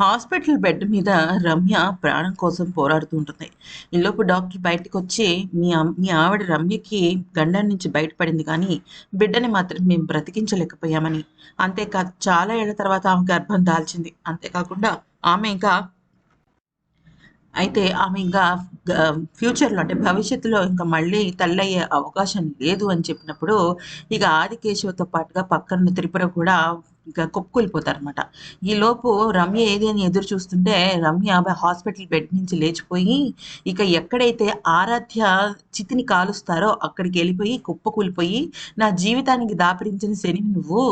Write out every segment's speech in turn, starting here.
Hospital bed మీద రమ్య ప్రాణం కోసం పోరాడుతూ ఉంటుంది. ఈలోపు డాక్టర్ బయటకు వచ్చి మీ మీ ఆవిడ రమ్యకి గండం నుంచి బయటపడింది కానీ బిడ్డని మాత్రం మేము బ్రతికించలేకపోయామని. అంతేకాదు చాలా ఏళ్ళ తర్వాత ఆమె గర్భం దాల్చింది. అంతేకాకుండా ఆమె ఇంకా అయితే ఆమె ఇంకా ఫ్యూచర్లో అంటే భవిష్యత్తులో ఇంకా మళ్ళీ తల్లి అయ్యే అవకాశం లేదు అని చెప్పినప్పుడు ఇక ఆదికేశవతో పాటుగా పక్కన త్రిపుర కూడా ఇంకా కుప్పకూలిపోతారనమాట ఈ లోపు రమ్య ఏది అని ఎదురు చూస్తుంటే రమ్య హాస్పిటల్ బెడ్ నుంచి లేచిపోయి ఇక ఎక్కడైతే ఆరాధ్య చితిని కాలుస్తారో అక్కడికి వెళ్ళిపోయి కుప్పకూలిపోయి నా జీవితానికి దాపరించిన శని నువ్వు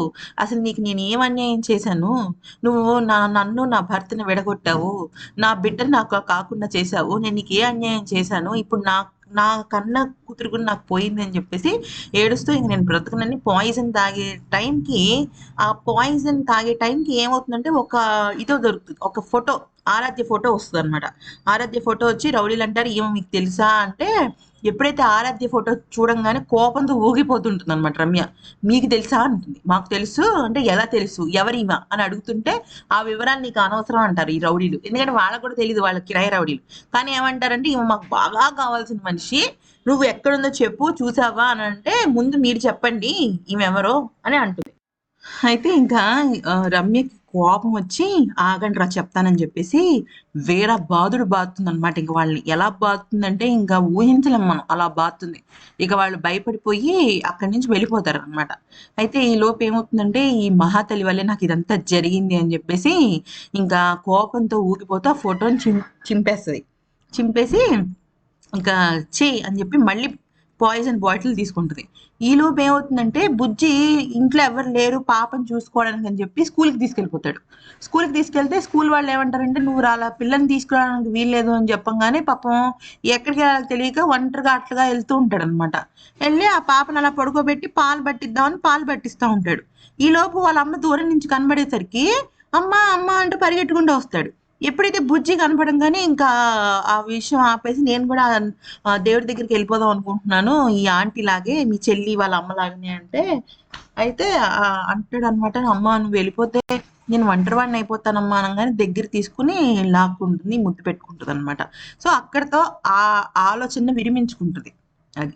అసలు నీకు నేను ఏం అన్యాయం చేశాను? నువ్వు నా నన్ను నా భర్తను విడగొట్టావు నా బిడ్డను నాకు కాకుండా చేశావు నేను నీకు ఏ అన్యాయం చేశాను? ఇప్పుడు నా నా కన్న కూతురు కూడా నాకు పోయింది అని చెప్పేసి ఏడుస్తూ ఇంక నేను బ్రతకనని పాయిజన్ తాగే టైంకి ఆ పాయిజన్ తాగే టైంకి ఏమవుతుందంటే ఒక ఇదో దొరుకుతుంది. ఒక ఫోటో ఆరాధ్య ఫోటో వస్తుంది అనమాట ఆరాధ్య ఫోటో వచ్చి రౌడీలు అంటారు ఏమో మీకు తెలుసా? అంటే ఎప్పుడైతే ఆరాధ్య ఫోటో చూడంగానే కోపంతో ఊగిపోతుంటుంది అనమాట రమ్య. మీకు తెలుసా అంటుంది. మాకు తెలుసు అంటే ఎలా తెలుసు? ఎవరిమా అని అడుగుతుంటే ఆ వివరాలు నీకు అనవసరం అంటారు ఈ రౌడీలు. ఎందుకంటే వాళ్ళకు కూడా తెలియదు వాళ్ళ కిరాయి రౌడీలు. కానీ ఏమంటారంటే ఇవి మాకు బాగా కావాల్సిన మనిషి. నువ్వు ఎక్కడుందో చెప్పు చూసావా? అని అంటే ముందు మీరు చెప్పండి ఈమె ఎవరో అని అంటుంది. అయితే ఇంకా ఆ, రమ్యకి కోపం వచ్చి ఆగండి రా చెప్తానని చెప్పేసి వేరే బాధుడు బాతుంది అనమాట ఇంకా వాళ్ళని ఎలా బాతుందంటే ఇంకా ఊహించలేం మనం. అలా బాతుంది ఇక వాళ్ళు భయపడిపోయి అక్కడి నుంచి వెళ్ళిపోతారు అనమాట అయితే ఈ లోపు ఏమవుతుందంటే ఈ మహాతలి వల్లే నాకు ఇదంతా జరిగింది అని చెప్పేసి ఇంకా కోపంతో ఊగిపోతూ ఆ ఫోటోని చిం చింపేస్తుంది. చింపేసి ఇంకా చెయ్యి అని చెప్పి మళ్ళీ పాయిజన్ బాటిల్ తీసుకుంటుంది. ఈ లోపు ఏమవుతుందంటే బుజ్జి ఇంట్లో ఎవరు లేరు పాపను చూసుకోవడానికి అని చెప్పి స్కూల్కి తీసుకెళ్ళిపోతాడు. స్కూల్కి తీసుకెళ్తే స్కూల్ వాళ్ళు ఏమంటారంటే నువ్వు అలా పిల్లని తీసుకురావడానికి వీల్లేదు అని చెప్పంగానే పాపం ఎక్కడికి వెళ్ళాలో తెలియక ఒంటరిగా అట్లుగా వెళ్తూ ఉంటాడు అనమాట వెళ్ళి ఆ పాపను అలా పడుకోబెట్టి పాలు పట్టిద్దామని పాలు పట్టిస్తూ ఉంటాడు. ఈ లోపు వాళ్ళ అమ్మ దూరం నుంచి కనబడేసరికి అమ్మ అమ్మ అంటూ పరిగెట్టుకుంటూ వస్తాడు. ఎప్పుడైతే బుజ్జి కనపడంగానే ఇంకా ఆ విషయం ఆపేసి నేను కూడా దేవుడి దగ్గరికి వెళ్ళిపోదాం అనుకుంటున్నాను. ఈ ఆంటీ లాగే మీ చెల్లి వాళ్ళ అమ్మ లాగానే అంటే. అయితే అంటాడు అనమాట అమ్మ నువ్వు వెళ్ళిపోతే నేను ఒంటరివాడిని అయిపోతానమ్మా అనగానే దగ్గర తీసుకుని లాక్కుంటుంది ముద్దు పెట్టుకుంటుంది అనమాట సో అక్కడితో ఆ ఆలోచన విరిమించుకుంటుంది. అది.